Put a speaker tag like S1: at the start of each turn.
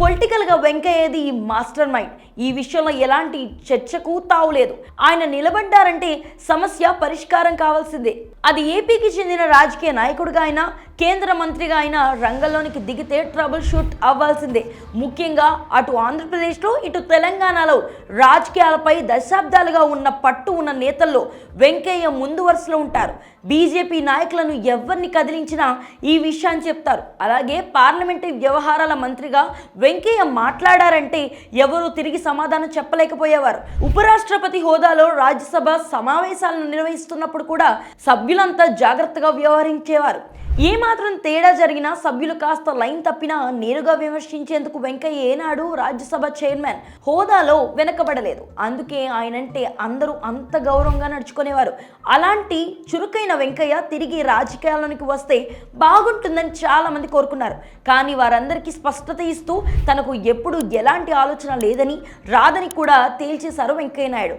S1: పొలిటికల్గా వెంకయ్యది ఈ master mind ఈ విషయంలో ఎలాంటి చర్చకు తావులేదు ఆయన నిలబడ్డారంటే సమస్య పరిష్కారం కావాల్సిందే. అది ఏపీకి చెందిన రాజకీయ నాయకుడిగా అయినా కేంద్ర మంత్రిగా అయినా రంగంలోనికి దిగితే ట్రబుల్ షూట్ అవ్వాల్సిందే. ముఖ్యంగా అటు ఆంధ్రప్రదేశ్లో ఇటు తెలంగాణలో రాజకీయాలపై దశాబ్దాలుగా ఉన్న పట్టు ఉన్న నేతల్లో వెంకయ్య ముందు వరుసలో ఉంటారు. బీజేపీ నాయకులను ఎవరిని కదిలించినా ఈ విషయాన్ని చెప్తారు. అలాగే పార్లమెంటరీ వ్యవహారాల మంత్రిగా వెంకయ్య మాట్లాడారంటే ఎవరు తిరిగి సమాధానం చెప్పలేకపోయేవారు. ఉపరాష్ట్రపతి హోదాలో రాజ్యసభ సమావేశాలను నిర్వహిస్తున్నప్పుడు కూడా సభ్యులంతా జాగ్రత్తగా వ్యవహరించేవారు. ఏ మాత్రం తేడా జరిగినా సభ్యులు కాస్త లైన్ తప్పినా నేరుగా విమర్శించేందుకు వెంకయ్య ఏనాడు రాజ్యసభ చైర్మన్ హోదాలో వెనకబడలేదు. అందుకే ఆయనంటే అందరూ అంత గౌరవంగా నడుచుకునేవారు. అలాంటి చురుకైన వెంకయ్య తిరిగి రాజకీయాలకు వస్తే బాగుంటుందని చాలా మంది కోరుకున్నారు. కానీ వారందరికీ స్పష్టత ఇస్తూ తనకు ఎప్పుడు ఎలాంటి ఆలోచన లేదని రాదని కూడా తేల్చేశారు వెంకయ్య నాయుడు.